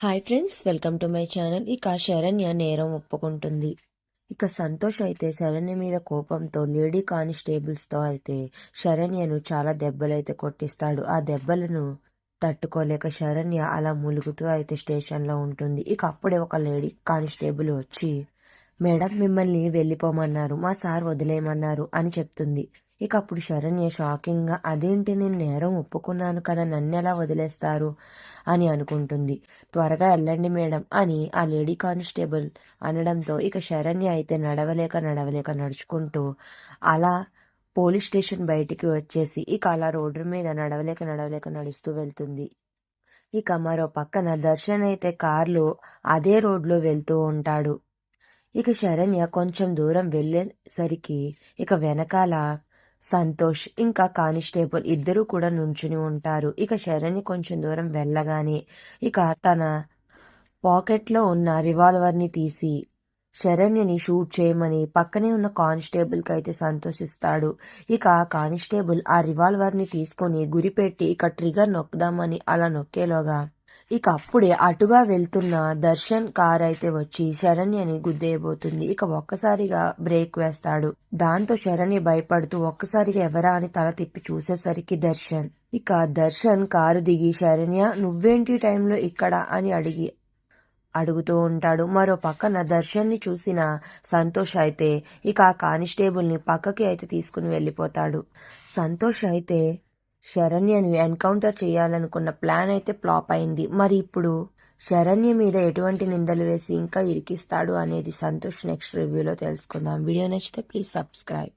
Hi friends welcome to my channel ఇక శరణ్య నేరం ఒప్పుకుంటుంది. ఇక సంతోష్ అయితే శరణ్య మీద కోపంతో లేడీ కానిస్టేబుల్స్తో అయితే శరణ్యను చాలా దెబ్బలైతే కొట్టిస్తాడు. ఆ దెబ్బలను తట్టుకోలేక శరణ్య అలా ములుగుతూ అయితే స్టేషన్లో ఉంటుంది. ఇక అప్పుడే ఒక లేడీ కానిస్టేబుల్ వచ్చి మేడం మిమ్మల్ని వెళ్ళిపోమన్నారు. మా సార్ వదిలేయమన్నారు అని చెప్తుంది. ఇక అప్పుడు శరణ్య షాకింగ్గా అదేంటి నేను నేరం ఒప్పుకున్నాను కదా నన్ను ఎలా వదిలేస్తారు? అని అనుకుంటుంది. త్వరగా వెళ్ళండి మేడం అని ఆ లేడీ కానిస్టేబుల్ అనడంతో ఇక శరణ్య అయితే నడవలేక నడవలేక నడుచుకుంటూ అలా పోలీస్ స్టేషన్ బయటికి వచ్చేసి ఇక అలా రోడ్డు మీద నడవలేక నడవలేక నడుస్తూ వెళ్తుంది. ఇక మరో పక్కన దర్శన్ అయితే కార్లో అదే రోడ్లో వెళ్తూ ఉంటాడు. ఇక శరణ్య కొంచెం దూరం వెళ్ళేసరికి ఇక వెనకాల సంతోష్ ఇంకా కానిస్టేబుల్ ఇద్దరూ కూడా నుంచుని ఉంటారు. ఇక శరణ్య కొంచెం దూరం వెళ్ళగానే ఇక తన పాకెట్లో ఉన్న రివాల్వర్ని తీసి శరణ్యని షూట్ చేయమని పక్కనే ఉన్న కానిస్టేబుల్కి అయితే సంతోషిస్తాడు. ఇక ఆ కానిస్టేబుల్ ఆ రివాల్వర్ని తీసుకొని గురిపెట్టి ఇక ట్రిగర్ నొక్కుదామని అలా నొక్కేలోగా ఇక అప్పుడే అటుగా వెళ్తున్న దర్శన్ కార్ అయితే వచ్చి శరణ్యని గుద్దేయబోతుంది. ఇక ఒక్కసారిగా బ్రేక్ వేస్తాడు. దాంతో శరణ్య భయపడుతూ ఒక్కసారిగా ఎవరా అని తల తిప్పి చూసేసరికి దర్శన్. ఇక దర్శన్ కారు దిగి శరణ్య నువ్వేంటి టైంలో ఇక్కడ? అని అడిగి అడుగుతూ ఉంటాడు. మరో పక్కన దర్శన్ని చూసిన సంతోష్ అయితే ఇక ఆ కానిస్టేబుల్ని పక్కకి అయితే తీసుకుని వెళ్ళిపోతాడు. సంతోష్ అయితే శరణ్యను ఎన్కౌంటర్ చేయాలనుకున్న ప్లాన్ అయితే ఫ్లాప్ అయింది. మరి ఇప్పుడు? శరణ్య మీద ఎటువంటి నిందలు వేసి ఇంకా ఇరికిస్తాడు అనేది సంతోష్ నెక్స్ట్ రివ్యూలో తెలుసుకుందాం. వీడియో నచ్చితే ప్లీజ్ సబ్స్క్రైబ్.